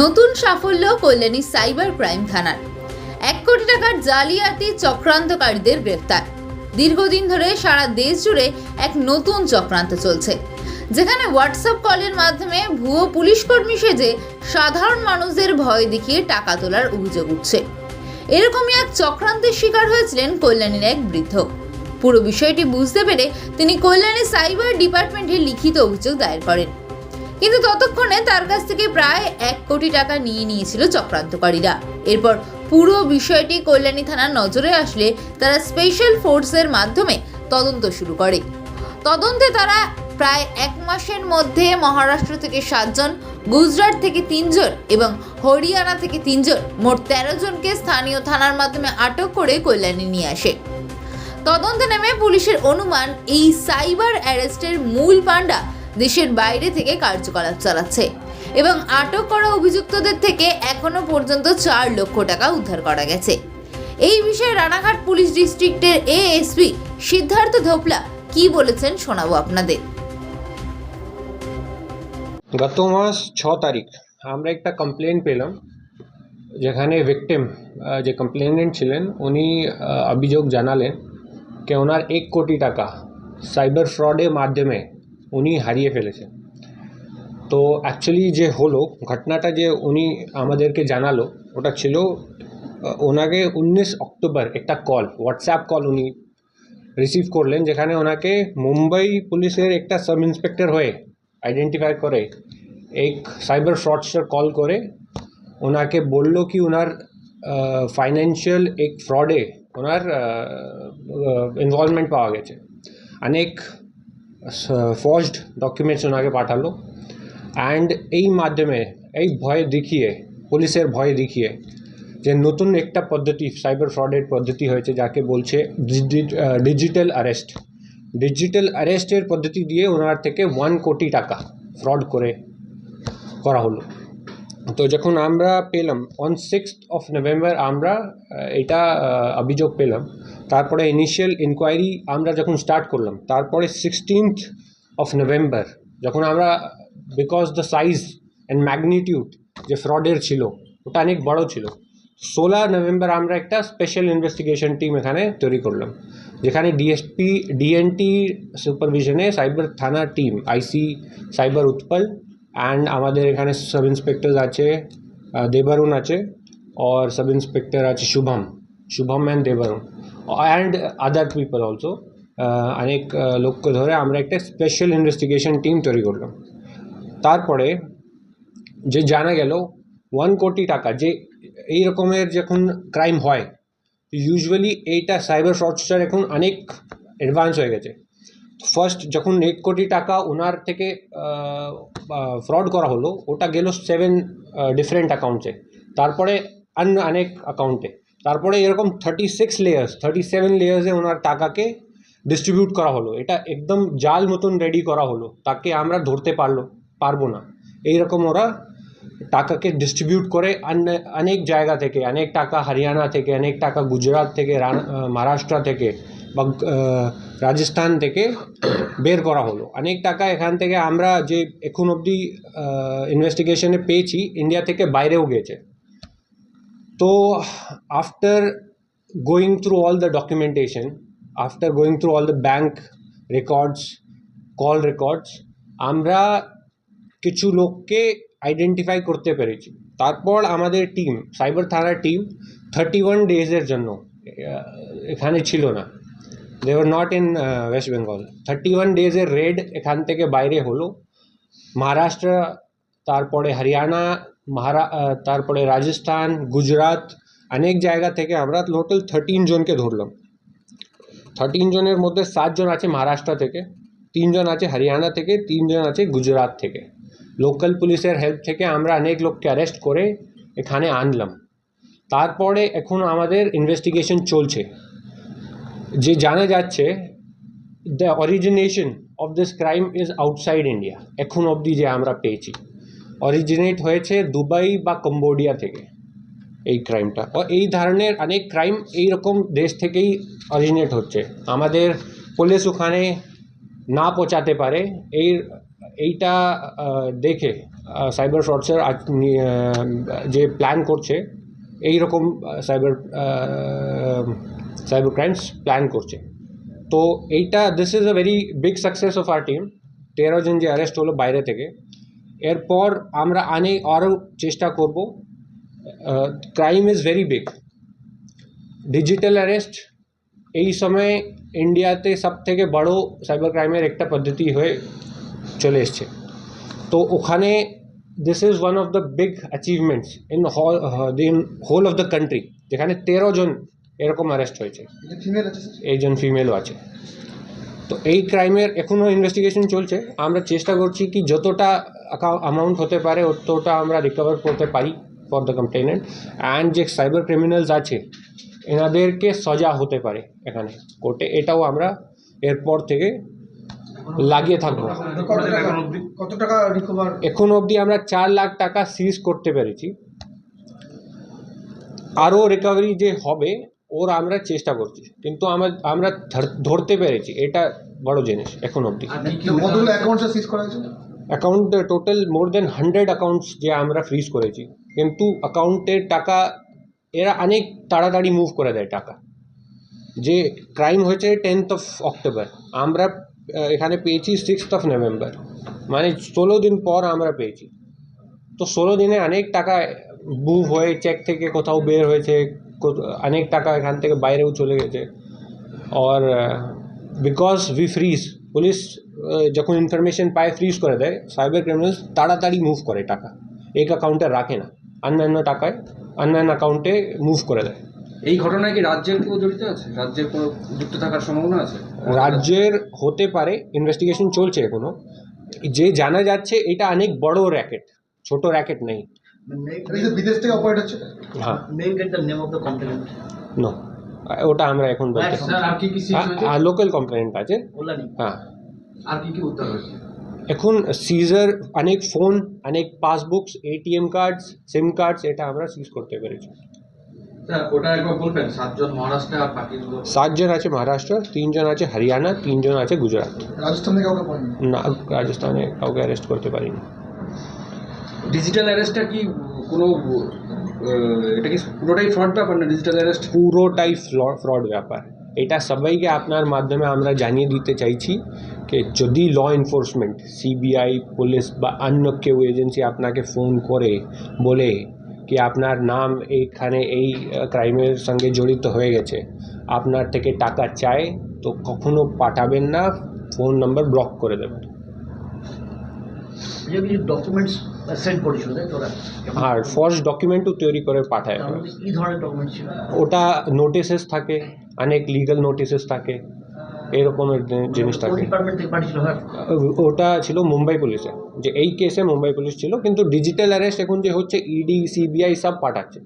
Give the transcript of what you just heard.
নতুন সাফল্য Kalyani cyber crime থানার। এক কোটি টাকার জালিয়াতি চক্রান্তকারীদের গ্রেফতার দীর্ঘদিন ধরে সারা দেশ জুড়ে এক নতুন চক্রান্ত চলছে। যেখানে হোয়াটসঅ্যাপ কলের মাধ্যমে ভুয়ো পুলিশ কর্মী সেজে সাধারণ মানুষদের ভয় দেখিয়ে টাকা তোলার অভিযোগ উঠছে। এরকমই এক চক্রান্তের শিকার হয়েছিলেন কল্যাণীর এক বৃদ্ধ। পুরো বিষয়টি বুঝতে পেরে তিনি কল্যাণী সাইবার ডিপার্টমেন্টে লিখিত অভিযোগ দায়ের করেন। কিন্তু ততক্ষণে তার কাছ থেকে প্রায় এক কোটি টাকা নিয়ে নিয়েছিল চক্রান্তকারীরা। এরপর পুরো বিষয়টি কল্যাণী থানার নজরে আসলে তারা স্পেশাল ফোর্সের মাধ্যমে তদন্ত শুরু করে। তদন্তে তারা প্রায় এক মাসের মধ্যে মহারাষ্ট্র থেকে সাতজন, গুজরাট থেকে তিনজন এবং হরিয়ানা থেকে তিনজন, মোট তেরো জনকে স্থানীয় থানার মাধ্যমে আটক করে কল্যাণী নিয়ে আসে। তদন্তে নেমে পুলিশের অনুমান, এই সাইবার অ্যারেস্টের মূল পাণ্ডা দেশের বাইরে থেকে কার্যকলাপ চালাচ্ছে এবং আটক করা অভিযুক্তদের থেকে এখনও পর্যন্ত চার লক্ষ টাকা উদ্ধার করা গেছে। এই বিষয়ে রানাঘাট পুলিশ ডিস্ট্রিক্টের এএসপি সিদ্ধার্থ ধোপলা কি বলেছেন শোনাবো আপনাদের। গত মাস ছ তারিখ আমরা একটা কমপ্লেন পেলাম, যেখানে ভিকটিম যে কমপ্লেনেন্ট ছিলেন, উনি অভিযোগ জানালেন যে ওনার এক কোটি টাকা সাইবার ফ্রডের মাধ্যমে উনি হারিয়ে ফেলেছেন। তো অ্যাকচুয়ালি যে হলো, ঘটনাটা যে উনি আমাদেরকে জানালো, ওটা ছিল ওনাকে উনিশ অক্টোবর একটা কল হোয়াটসঅ্যাপ কল উনি রিসিভ করলেন, যেখানে ওনাকে মুম্বাই পুলিশের একটা সাব ইন্সপেক্টর হয়ে আইডেন্টিফাই করে, এক সাইবার ফ্রডস্টার কল করে, ওনাকে বলল কি ওনার ফাইন্যান্সিয়াল এক ফ্রডে ওনার ইনভলভমেন্ট পাওয়া গেছে। অনেক ফর্জড ডকুমেন্টস ওনাকে পাঠালো। অ্যান্ড এই মাধ্যমে, এই ভয় দেখিয়ে, পুলিশের ভয় দেখিয়ে, যে নতুন একটা পদ্ধতি সাইবার ফ্রডের পদ্ধতি হয়েছে, যাকে বলছে ডিজিটাল অ্যারেস্ট ডিজিটাল অ্যারেস্টের পদ্ধতি দিয়ে ওনার থেকে ওয়ান কোটি টাকা ফ্রড করে করা হলো। তো যখন আমরা পেলাম অন সিক্স অফ নভেম্বর আমরা এটা অভিযোগ পেলাম তারপরে ইনিশিয়াল ইনকোয়ারি আমরা যখন স্টার্ট করলাম তারপরে সিক্সটিন্থ অফ নভেম্বর যখন আমরা because the size and magnitude যে ফ্রডের ছিল ওটা অনেক বড় ছিল ষোলো নভেম্বর আমরা একটা স্পেশাল ইনভেস্টিগেশন টিম এখানে তৈরি করলাম যেখানে ডিএসপি ডিএনটি সুপারভিশনে সাইবার থানা team IC cyber Utpal and আমাদের এখানে সাব ইন্সপেক্টর আছে আহ, দেবারুণ আছে और सब इंस्पेक्टर আছে Shubham Shubham and দেবারুণ and other people also অনেক লোককে ধরে আমরা একটা স্পেশাল ইনভেস্টিগেশন টিম তৈরি করলাম। তারপরে যে জানা গেল ওয়ান কোটি টাকা, যে এই রকমের যখন ক্রাইম হয় ইউজুয়ালি এইটা সাইবার ফ্রডস্টার এখন অনেক অ্যাডভান্স হয়ে গেছে। ফার্স্ট যখন এক কোটি টাকা ওনার থেকে ফ্রড করা হলো, ওটা গেল সেভেন ডিফারেন্ট অ্যাকাউন্টে তারপরে অন্য অনেক অ্যাকাউন্টে তারপরে এরকম thirty six layers thirty seven লেয়ার্সে ওনার টাকাকে ডিস্ট্রিবিউট করা হলো। এটা একদম জাল মতন রেডি করা হলো। তাকে আমরা ধরতে পারল, পারব না। এইরকম ওরা টাকাকে ডিস্ট্রিবিউট করে অনেক জায়গা থেকে অনেক টাকা হরিয়ানা থেকে অনেক টাকা গুজরাট থেকে মহারাষ্ট্র থেকে বা রাজস্থান থেকে বের করা হলো। অনেক টাকা এখান থেকে আমরা যে এখন অবধি ইনভেস্টিগেশনে পেয়েছি ইন্ডিয়া থেকে বাইরেও গেছে। তো after going through all the documentation after going through all the bank records call records আমরা কিছু লোককে আইডেন্টিফাই করতে পেরেছি। তারপর আমাদের টিম সাইবার থানার টিম থার্টি ওয়ান ডেজের জন্য এখানে ছিল না। They were not in West Bengal thirty one ডেজের raid এখান থেকে বাইরে হলো। মহারাষ্ট্র তারপরে হরিয়ানা মহারা তারপরে রাজস্থান, গুজরাট, অনেক জায়গা থেকে আমরা টোটাল থার্টিন জনকে ধরলাম। থার্টিন জনের মধ্যে সাতজন আছে মহারাষ্ট্র থেকে তিনজন আছে হরিয়ানা থেকে তিনজন আছে গুজরাট থেকে। লোকাল পুলিশের হেল্প থেকে আমরা অনেক লোককে অ্যারেস্ট করে এখানে আনলাম। তারপরে এখন আমাদের ইনভেস্টিগেশন চলছে। যে জানা যাচ্ছে the origination of this crime is outside India এখন অবধি যে আমরা পেয়েছি। অরিজিনেট হয়েছে দুবাই বা কম্বোডিয়া থেকে এই ক্রাইমটা ও এই ধরনের অনেক ক্রাইম এই রকম দেশ থেকেই অরিজিনেট হচ্ছে। আমাদের পুলিশ ওখানে না পৌঁছাতে পারে। এই এইটা দেখে সাইবার ফ্রডসের যে প্ল্যান করছে, এই রকম সাইবার সাইবার ক্রাইমস প্ল্যান করছে। তো এইটা this is a very big success of our team তেরো জন যে অ্যারেস্ট হলো বাইরে থেকে। এরপর আমরা আনে আরও চেষ্টা করব crime is very big digital arrest এই সময়ে ইন্ডিয়াতে সব থেকে বড় সাইবার ক্রাইমের একটা পদ্ধতি হয়ে চলে এসছে। তো ওখানে this is one of the big achievements in whole in whole of the country যেখানে তেরো জন এরকম অ্যারেস্ট হয়েছে। একজন ফিমেলও আছে। তো এই ক্রাইমের এখনও ইনভেস্টিগেশন চলছে। আমরা চেষ্টা করছি কি যতটা অ্যামাউন্ট হতে পারে ততটা আমরা রিকভার করতে পারি ফর দ্য কমপ্লেনেন্ট অ্যান্ড যে সাইবার ক্রিমিনালস আছে এনাদেরকে সজা হতে পারে এখানে। কোর্টে এটাও আমরা এরপর থেকে লাগিয়ে থাকব। এখন অবধি আমরা চার লাখ টাকা সিজ করতে পেরেছি। আরও রিকভারি যে হবে ওর আমরা চেষ্টা করছি। কিন্তু আমরা আমরা ধর- ধরতে পেরেছি এটা বড় জিনিস এখন অবধি। Account total more than hundred accounts যে আমরা ফ্রিজ করেছি। কিন্তু অ্যাকাউন্টের টাকা এরা অনেক তাড়াতাড়ি মুভ করে দেয় টাকা। যে ক্রাইম হয়েছে টেন্থ অফ অক্টোবর আমরা এখানে পেয়েছি সিক্সথ অফ নভেম্বর মানে ষোলো দিন পর আমরা পেয়েছি। তো ষোলো দিনে অনেক টাকা মুভ হয়ে চেক থেকে কোথাও বের হয়েছে। অনেক টাকা এখান থেকে বাইরেও চলে গেছে। আর বিকজ উই ফ্রিজ পুলিশ যখন ইনফরমেশন পায় ফ্রিজ করে দেয় সাইবার ক্রিমিনালস তাড়াতাড়ি মুভ করে টাকা। এক অ্যাকাউন্টে রাখে না। অন্যান্য টাকায় অন্যান্য অ্যাকাউন্টে মুভ করে দেয়। এই ঘটনায় কি রাজ্যের কেউ জড়িত আছে? রাজ্যের কোনো যুক্ত থাকার সম্ভাবনা আছে? রাজ্যের হতে পারে ইনভেস্টিগেশন চলছে এখনও। যে জানা যাচ্ছে এটা অনেক বড় র্যাকেট ছোট র্যাকেট নেই। বিদেশ থেকে অপারেট হচ্ছে? হ্যাঁ। May get the name of the complainant. No ওটা আমরা এখন বলতে Sir, আর কি কি লোকাল কমপ্লেন্ট আছে। Olani. হ্যাঁ। আর কি কি উত্তর হয়েছে? এখন সিজার অনেক ফোন অনেক passbooks ATM cards SIM cards এটা আমরা সিজ করতে পেরেছি। স্যার ওটা একবার বলবেন সাতজন মহারাষ্ট্রে আর বাকিগুলো সাতজন আছে মহারাষ্ট্র তিনজন আছে হরিয়ানা তিনজন আছে গুজরাট। রাজস্থান থেকে কাউকে পাইনি? না রাজস্থানে কাউকে অ্যারেস্ট করতে পারিনি। ডিজিটাল অ্যারেস্টটা কি কোনো এটা কি পুরোটাই ফ্রড ব্যাপার না ডিজিটাল অ্যারেস্ট পুরোটাই ফ্রড ব্যাপার। এটা সবাইকে আপনার মাধ্যমে আমরা জানিয়ে দিতে চাইছি যে যদি ল এনফোর্সমেন্ট সিবিআই পুলিশ বা অন্য কেউ এজেন্সি আপনাকে ফোন করে বলে কি আপনার নাম এইখানে এই ক্রাইমের সঙ্গে জড়িত হয়ে গেছে আপনার থেকে টাকা চায় তো কখনো পাঠাবেন না ফোন নাম্বার ব্লক করে দেবেন। ডকুমেন্টস সেন্ড করেছিল তাই তোরা আর ফলস ডকুমেন্টও তৈরি করে পাঠায়। কি ধরনের ডকুমেন্ট ছিল? ওটা নোটিসেস থাকে অনেক লিগাল নোটিসেস থাকে এরকমের জিনিস থাকে। হ্যাঁ। ওটা ছিল মুম্বাই পুলিশে যে এই কেসে মুম্বাই পুলিশ ছিল কিন্তু ডিজিটাল অ্যারেস্ট এখন যে হচ্ছে ইডি সিবিআই সব পাঠাচ্ছে।